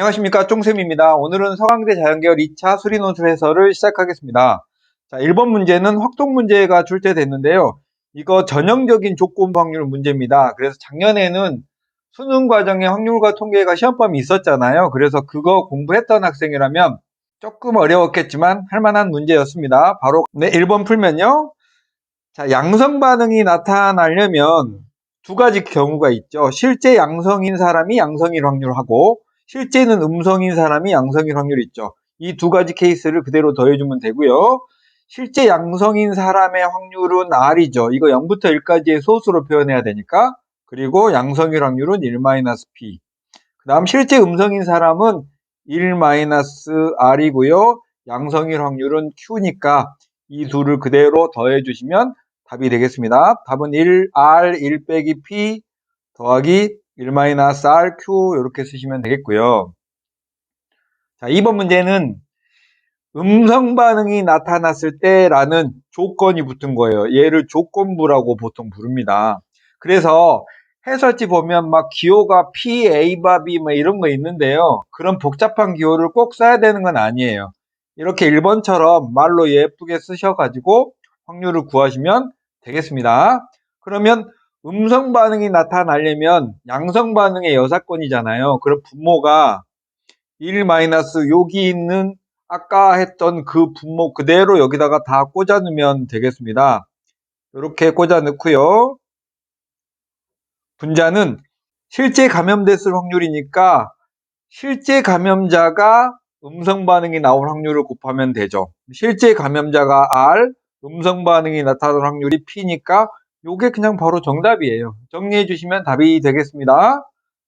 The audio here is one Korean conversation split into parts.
안녕하십니까 쫑쌤입니다. 오늘은 서강대 자연계열 2차 수리논술 해설을 시작하겠습니다. 자, 1번 문제는 확동 문제가 출제됐는데요. 이거 전형적인 조건 확률 문제입니다. 그래서 작년에는 수능 과정에 확률과 통계가 시험범위 있었잖아요. 그래서 그거 공부했던 학생이라면 조금 어려웠겠지만 할만한 문제였습니다. 바로 네 1번 풀면요. 자 양성 반응이 나타나려면 두 가지 경우가 있죠. 실제 양성인 사람이 양성일 확률하고 실제는 음성인 사람이 양성일 확률이 있죠. 이 두 가지 케이스를 그대로 더해주면 되고요. 실제 양성인 사람의 확률은 R이죠. 이거 0부터 1까지의 소수로 표현해야 되니까. 그리고 양성일 확률은 1-P. 그 다음 실제 음성인 사람은 1-R이고요. 양성일 확률은 Q니까 이 둘을 그대로 더해주시면 답이 되겠습니다. 답은 1R 1 빼기 P 더하기 1-RQ 이렇게 쓰시면 되겠고요. 자, 2번 문제는 음성 반응이 나타났을 때라는 조건이 붙은 거예요. 얘를 조건부라고 보통 부릅니다. 그래서 해설지 보면 막 기호가 P, A, 바비 뭐 이런 거 있는데요. 그런 복잡한 기호를 꼭 써야 되는 건 아니에요. 이렇게 1번처럼 말로 예쁘게 쓰셔가지고 확률을 구하시면 되겠습니다. 그러면 음성 반응이 나타나려면 양성 반응의 여사건이잖아요. 그럼 분모가 1 마이너스 여기 있는 아까 했던 그 분모 그대로 여기다가 다 꽂아 넣으면 되겠습니다. 이렇게 꽂아 넣고요. 분자는 실제 감염됐을 확률이니까 실제 감염자가 음성 반응이 나올 확률을 곱하면 되죠. 실제 감염자가 R, 음성 반응이 나타날 확률이 P니까 요게 그냥 바로 정답이에요. 정리해 주시면 답이 되겠습니다.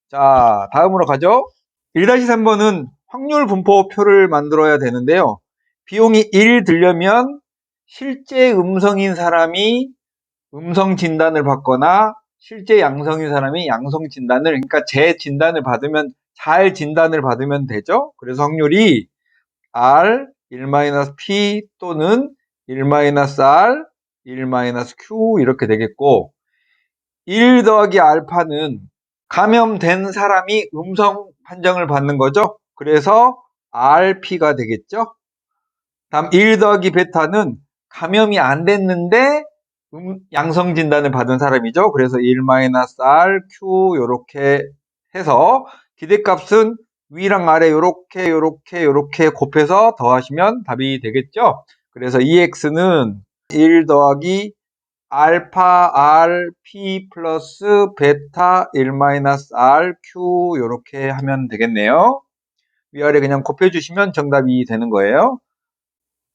자, 다음으로 가죠. 1-3번은 확률 분포표를 만들어야 되는데요. 비용이 1 들려면 실제 음성인 사람이 음성 진단을 받거나 실제 양성인 사람이 양성 진단을 그러니까 재 진단을 받으면 잘 진단을 받으면 되죠. 그래서 확률이 R 1-P 또는 1-R 1-Q 이렇게 되겠고 1 더하기 알파는 감염된 사람이 음성 판정을 받는 거죠. 그래서 RP가 되겠죠. 다음 1 더하기 베타는 감염이 안 됐는데 음, 양성 진단을 받은 사람이죠. 그래서 1-RQ 이렇게 해서 기대값은 위랑 아래 이렇게 이렇게 이렇게 곱해서 더하시면 답이 되겠죠. 그래서 EX는 1 더하기 알파 RP 플러스 베타 1-RQ 이렇게 하면 되겠네요. 위아래 그냥 곱해주시면 정답이 되는 거예요.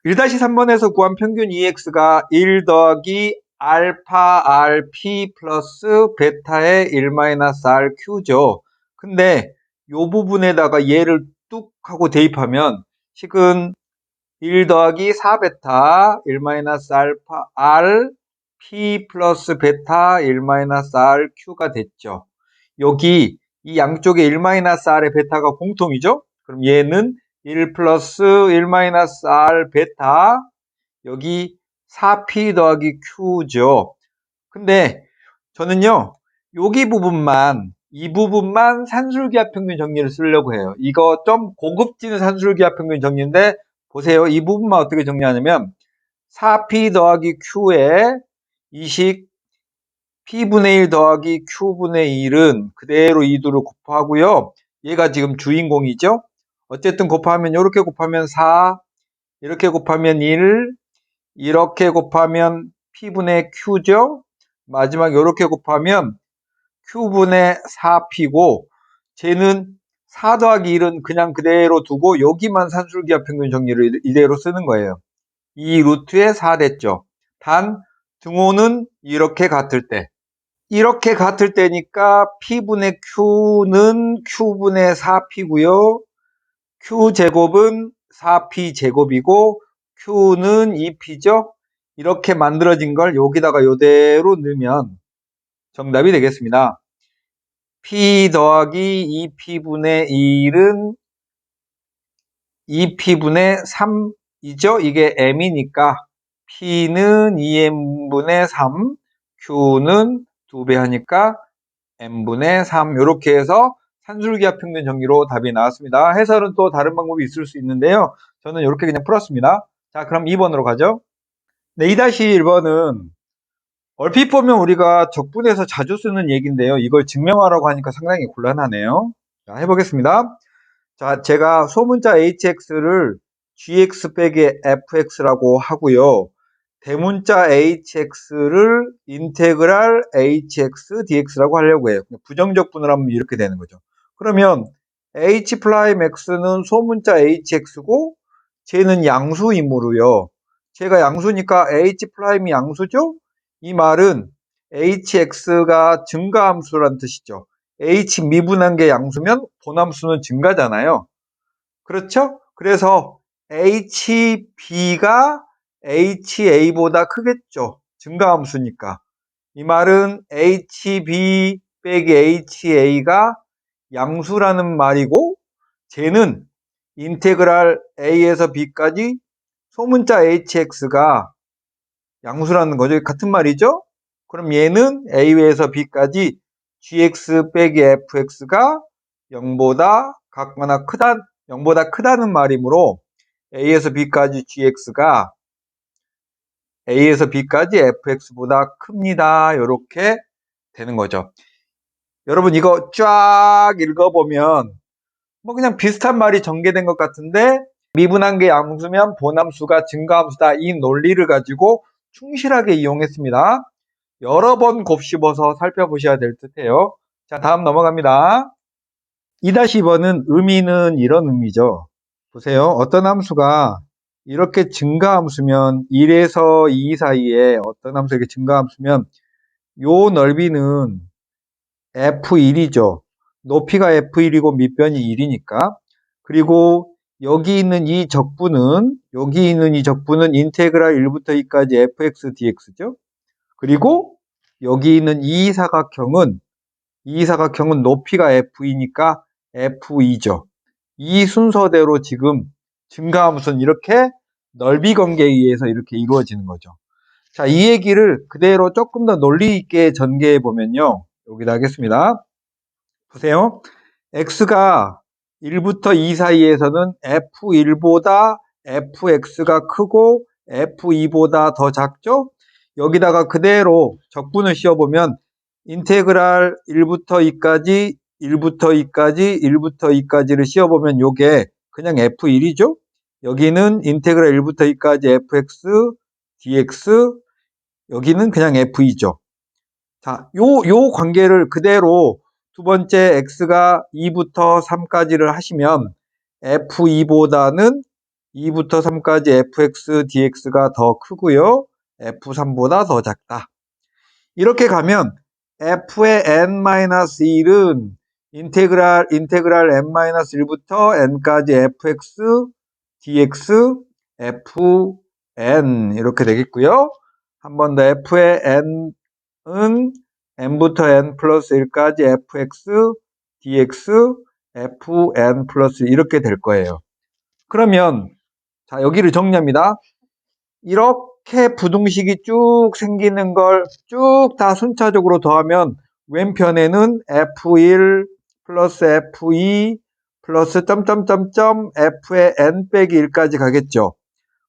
1-3번에서 구한 평균 EX가 1 더하기 알파 RP 플러스 베타의 1-RQ죠. 근데 이 부분에다가 얘를 뚝 하고 대입하면 식은 1 더하기 4베타 1-알파 R P 플러스 베타 1-RQ가 됐죠. 여기 이 양쪽에 1-R의 베타가 공통이죠. 그럼 얘는 1 플러스 1-R 베타 여기 4P 더하기 Q죠. 근데 저는요 여기 부분만 이 부분만 산술기압 평균 정리를 쓰려고 해요. 이거 좀 고급진 산술기압 평균 정리인데 보세요. 이 부분만 어떻게 정리하냐면 4P 더하기 Q에 이식 P분의 1 더하기 Q분의 1은 그대로 2두를 곱하고요. 얘가 지금 주인공이죠. 어쨌든 곱하면 이렇게 곱하면 4, 이렇게 곱하면 1, 이렇게 곱하면 P분의 Q죠. 마지막 이렇게 곱하면 Q분의 4P고 쟤는 4 더하기 1은 그냥 그대로 두고 여기만 산술기압 평균 정리를 이대로 쓰는 거예요. 이 루트에 4 됐죠. 단 등호는 이렇게 같을 때 이렇게 같을 때니까 P분의 Q는 Q분의 4P고요. Q제곱은 4P 제곱이고 Q는 2P죠. 이렇게 만들어진 걸 여기다가 이대로 넣으면 정답이 되겠습니다. P 더하기 2P분의 1은 2P분의 3이죠. 이게 M이니까 P는 2M분의 3, Q는 2배 하니까 M분의 3 이렇게 해서 한줄기하 평균 정리로 답이 나왔습니다. 해설은 또 다른 방법이 있을 수 있는데요. 저는 이렇게 그냥 풀었습니다. 자, 그럼 2번으로 가죠. 네, 2-1번은 얼핏 보면 우리가 적분에서 자주 쓰는 얘기인데요. 이걸 증명하라고 하니까 상당히 곤란하네요. 자, 해보겠습니다. 자, 제가 소문자 hx를 gx 빼기 fx라고 하고요. 대문자 hx를 인테그랄 hx dx라고 하려고 해요. 부정적분을 하면 이렇게 되는 거죠. 그러면 h 프라임 x는 소문자 hx고 쟤는 양수이므로요. 제가 양수니까 h 프라임이 양수죠? 이 말은 hx가 증가함수란 뜻이죠. h 미분한 게 양수면 본함수는 증가잖아요. 그렇죠? 그래서 hb가 ha보다 크겠죠. 증가함수니까. 이 말은 hb 빼기 ha가 양수라는 말이고 쟤는 인테그랄 a에서 b까지 소문자 hx가 양수라는 거죠. 같은 말이죠. 그럼 얘는 a에서 b까지 gx 빼기 fx가 0보다 같거나 크다 0보다 크다는 말이므로 a에서 b까지 gx가 a에서 b까지 fx보다 큽니다. 이렇게 되는 거죠. 여러분 이거 쫙 읽어보면 뭐 그냥 비슷한 말이 전개된 것 같은데 미분한 게 양수면 본함수가 증가함수다 이 논리를 가지고 충실하게 이용했습니다. 여러 번 곱씹어서 살펴보셔야 될 듯해요. 자 다음 넘어갑니다. 2-2번은 의미는 이런 의미죠. 보세요. 어떤 함수가 이렇게 증가함수면 1에서 2 사이에 어떤 함수에게 증가함수면 요 넓이는 F1이죠. 높이가 F1이고 밑변이 1이니까. 그리고 여기 있는 이 적분은 여기 있는 이 적분은 인테그랄 1부터 2까지 fx dx죠. 그리고 여기 있는 이 사각형은 이 사각형은 높이가 f이니까 f2죠. 이 순서대로 지금 증가함수는 이렇게 넓이 관계에 의해서 이렇게 이루어지는 거죠. 자, 이 얘기를 그대로 조금 더 논리 있게 전개해 보면요. 여기다 하겠습니다. 보세요. x가 1부터 2 사이에서는 f1보다 fx가 크고 f2보다 더 작죠? 여기다가 그대로 적분을 씌워보면 인테그랄 1부터 2까지 1부터 2까지 1부터 2까지를 씌워보면 요게 그냥 f1이죠? 여기는 인테그랄 1부터 2까지 fx dx 여기는 그냥 f이죠. 자, 요, 요 관계를 그대로 두 번째 x가 2부터 3까지를 하시면 f2보다는 2부터 3까지 fx dx가 더 크고요. f3보다 더 작다. 이렇게 가면 f의 n-1은 인테그랄 인테그랄 n-1부터 n까지 fx dx fn 이렇게 되겠고요. 한 번 더 f의 n은 n부터 n 플러스 1까지 fx dx fn 플러스 이렇게 될 거예요. 그러면 자 여기를 정리합니다. 이렇게 부등식이 쭉 생기는 걸 쭉 다 순차적으로 더하면 왼편에는 f1 플러스 f2 플러스 점점점점 f의 n 빼기 1까지 가겠죠.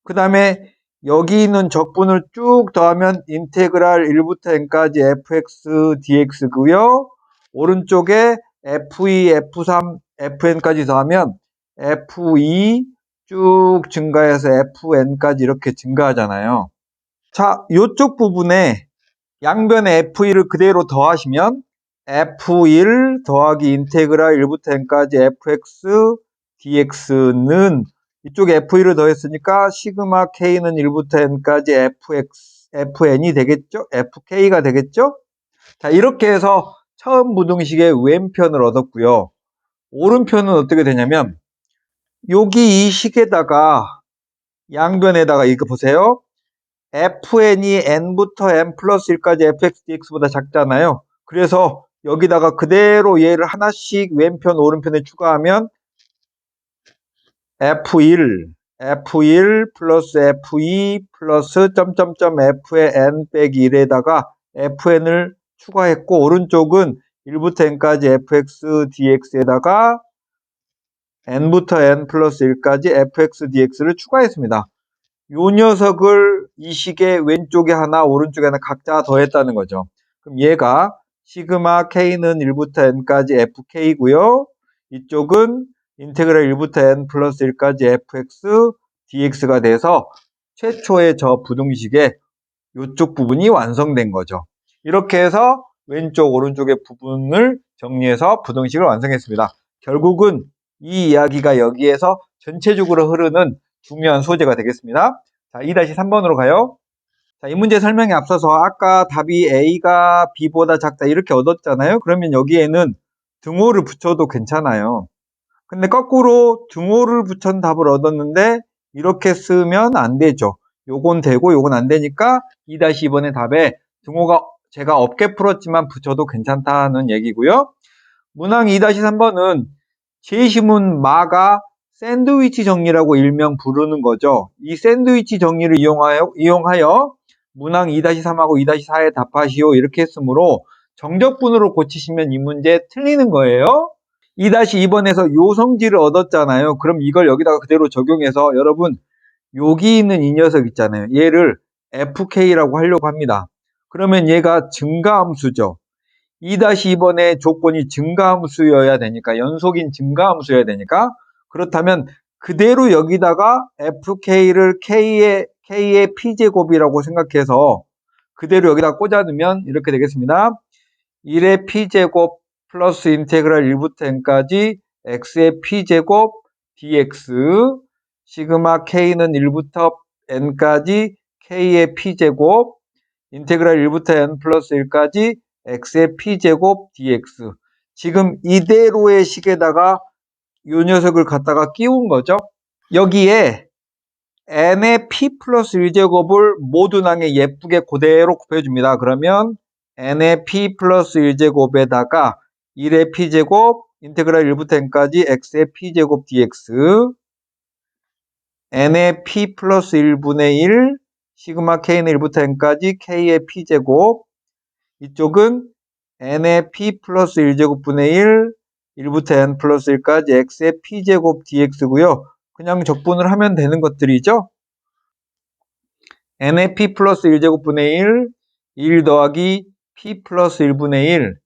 그 다음에 여기 있는 적분을 쭉 더하면 인테그랄 1부터 n까지 fx dx고요. 오른쪽에 f2, f3, fn까지 더하면 f2 쭉 증가해서 fn까지 이렇게 증가하잖아요. 자, 이쪽 부분에 양변에 f2를 그대로 더하시면 f1 더하기 인테그랄 1부터 n까지 fx dx는 이쪽에 f1을 더했으니까 시그마 k는 1부터 n까지 fx, fn이 되겠죠? fk가 되겠죠? 자, 이렇게 해서 처음 부등식의 왼편을 얻었고요. 오른편은 어떻게 되냐면 여기 이 식에다가 양변에다가 이거 보세요. fn이 n부터 n 플러스 1까지 fx dx보다 작잖아요. 그래서 여기다가 그대로 얘를 하나씩 왼편 오른편에 추가하면 F1, F1 플러스 F2 플러스 점점점 F의 N 빼기 1에다가 FN을 추가했고 오른쪽은 1부터 n까지 fx dx에다가 n부터 n 플러스 1까지 fx dx를 추가했습니다. 요 녀석을 이 식의 왼쪽에 하나 오른쪽에 하나 각자 더했다는 거죠. 그럼 얘가 시그마 k는 1부터 n까지 fk고요. 이쪽은 인테그랄 1부터 n 플러스 1까지 fx dx가 돼서 최초의 저 부등식의 이쪽 부분이 완성된 거죠. 이렇게 해서 왼쪽 오른쪽의 부분을 정리해서 부등식을 완성했습니다. 결국은 이 이야기가 여기에서 전체적으로 흐르는 중요한 소재가 되겠습니다. 자, 2-3번으로 가요. 자, 이 문제 설명에 앞서서 아까 답이 A가 B보다 작다 이렇게 얻었잖아요. 그러면 여기에는 등호를 붙여도 괜찮아요. 근데 거꾸로 등호를 붙여는 답을 얻었는데 이렇게 쓰면 안 되죠. 요건 되고 요건 안 되니까 2-2번의 답에 등호가 제가 없게 풀었지만 붙여도 괜찮다는 얘기고요. 문항 2-3번은 제시문 마가 샌드위치 정리라고 일명 부르는 거죠. 이 샌드위치 정리를 이용하여, 이용하여 문항 2-3하고 2-4에 답하시오 이렇게 했으므로 정적분으로 고치시면 이 문제 틀리는 거예요. 2-2번에서 요 성질을 얻었잖아요. 그럼 이걸 여기다가 그대로 적용해서 여러분 여기 있는 이 녀석 있잖아요. 얘를 fk라고 하려고 합니다. 그러면 얘가 증가함수죠. 2-2번의 조건이 증가함수여야 되니까 연속인 증가함수여야 되니까 그렇다면 그대로 여기다가 fk를 k의 k의 p제곱이라고 생각해서 그대로 여기다 꽂아두면 이렇게 되겠습니다. 1의 p제곱 플러스 인테그랄 1부터 n까지 x의 p제곱 dx 시그마 k는 1부터 n까지 k의 p제곱 인테그랄 1부터 n 플러스 1까지 x의 p제곱 dx 지금 이대로의 식에다가 이 녀석을 갖다가 끼운 거죠. 여기에 n의 p 플러스 1제곱을 모두낭에 예쁘게 그대로 곱해줍니다. 그러면 n의 p 플러스 1제곱에다가 1의 p제곱 인테그랄 1부터 n까지 x의 p제곱 dx n의 p 플러스 1분의 1 시그마 k는 1부터 n까지 k의 p제곱 이쪽은 n의 p 플러스 1제곱분의 1 1부터 n 플러스 1까지 x의 p제곱 dx고요. 그냥 적분을 하면 되는 것들이죠. n의 p 플러스 1제곱분의 1 1 더하기 p 플러스 1분의 1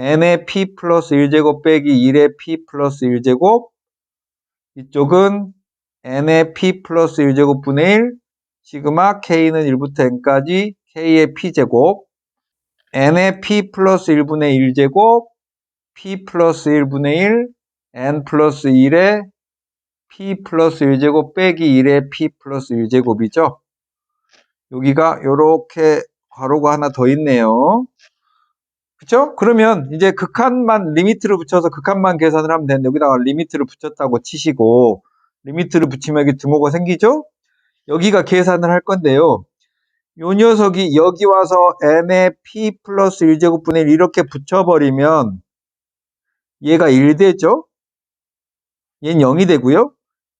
n의 p 플러스 1제곱 빼기 1의 p 플러스 1제곱 이쪽은 n의 p 플러스 1제곱 분의 1 시그마 k는 1부터 n까지 k의 p제곱 n의 p 플러스 1분의 1제곱 p 플러스 1분의 1 n 플러스 1의 p 플러스 1제곱 빼기 1의 p 플러스 1제곱이죠. 여기가 이렇게 괄호가 하나 더 있네요. 그쵸? 그러면 이제 극한만 리미트를 붙여서 극한만 계산을 하면 되는데 여기다가 리미트를 붙였다고 치시고 리미트를 붙이면 여기 등호가 생기죠? 여기가 계산을 할 건데요. 요 녀석이 여기 와서 n의 p 플러스 1제곱분의 1 이렇게 붙여버리면 얘가 1 되죠? 얘는 0이 되고요.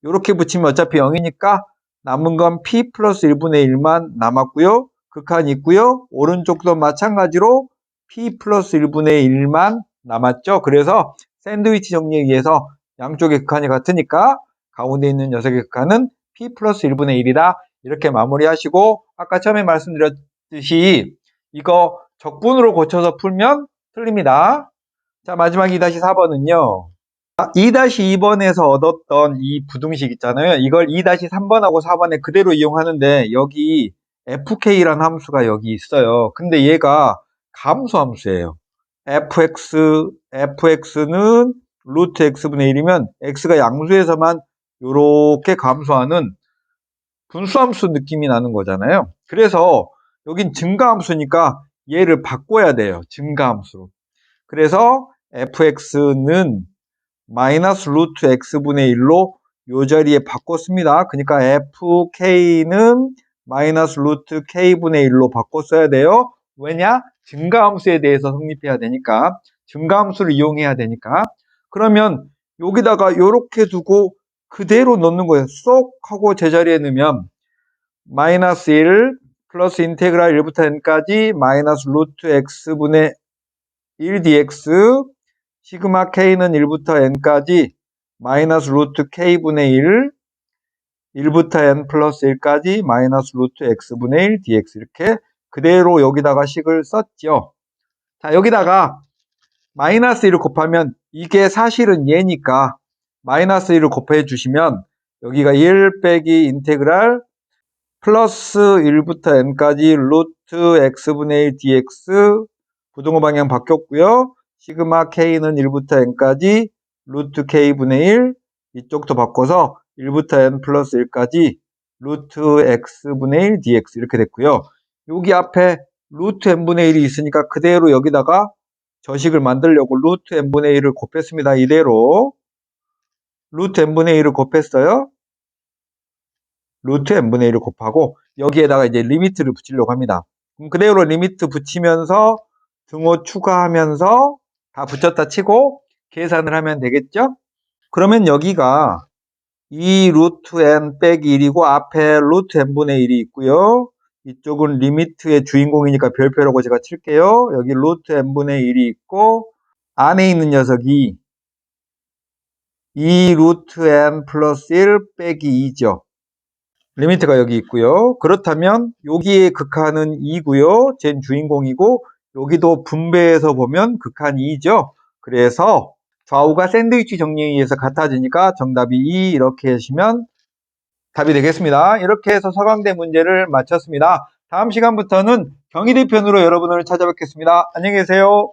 이렇게 붙이면 어차피 0이니까 남은 건 p 플러스 1분의 1만 남았고요. 극한 있고요. 오른쪽도 마찬가지로 p 플러스 1분의 1만 남았죠. 그래서 샌드위치 정리에 의해서 양쪽의 극한이 같으니까 가운데 있는 녀석의 극한은 p 플러스 1분의 1이다. 이렇게 마무리하시고 아까 처음에 말씀드렸듯이 이거 적분으로 고쳐서 풀면 틀립니다. 자 마지막 2-4번은요. 2-2번에서 얻었던 이 부등식 있잖아요. 이걸 2-3번하고 4번에 그대로 이용하는데 여기 fk라는 함수가 여기 있어요. 근데 얘가 감수 함수예요. fx, fx는 루트 x분의 1이면 x가 양수에서만 이렇게 감소하는 분수함수 느낌이 나는 거잖아요. 그래서 여긴 증가함수니까 얘를 바꿔야 돼요. 증가함수로. 그래서 fx는 마이너스 루트 x분의 1로 요 자리에 바꿨습니다. 그러니까 fk는 마이너스 루트 k분의 1로 바꿨어야 돼요. 왜냐? 증가함수에 대해서 성립해야 되니까 증가함수를 이용해야 되니까 그러면 여기다가 이렇게 두고 그대로 넣는 거예요. 쏙 하고 제자리에 넣으면 마이너스 1 플러스 인테그랄 1부터 n까지 마이너스 루트 x분의 1dx 시그마 k는 1부터 n까지 마이너스 루트 k분의 1 1부터 n 플러스 1까지 마이너스 루트 x분의 1 dx 이렇게 그대로 여기다가 식을 썼죠. 자 여기다가 마이너스 1을 곱하면 이게 사실은 얘니까 마이너스 1을 곱해 주시면 여기가 1 빼기 인테그랄 플러스 1부터 n까지 루트 x분의 1 dx 부등호 방향 바뀌었고요. 시그마 k는 1부터 n까지 루트 k분의 1 이쪽도 바꿔서 1부터 n 플러스 1까지 루트 x분의 1 dx 이렇게 됐고요. 여기 앞에 루트 n분의 1이 있으니까 그대로 여기다가 저식을 만들려고 루트 n분의 1을 곱했습니다. 이대로 루트 n분의 1을 곱했어요. 루트 n분의 1을 곱하고 여기에다가 이제 리미트를 붙이려고 합니다. 그럼 그대로 리미트 붙이면서 등호 추가하면서 다 붙였다 치고 계산을 하면 되겠죠? 그러면 여기가 2 루트 n 빼기 1이고 앞에 루트 n분의 1이 있고요. 이쪽은 리미트의 주인공이니까 별표라고 제가 칠게요. 여기 루트 n분의 1이 있고 안에 있는 녀석이 2 루트 n 플러스 1 빼기 2죠. 리미트가 여기 있고요. 그렇다면 여기의 극한은 2고요. 젠 주인공이고 여기도 분배해서 보면 극한이 2죠. 그래서 좌우가 샌드위치 정리에 의해서 같아지니까 정답이 2 이렇게 하시면 답이 되겠습니다. 이렇게 해서 서강대 문제를 마쳤습니다. 다음 시간부터는 경희대편으로 여러분을 찾아뵙겠습니다. 안녕히 계세요.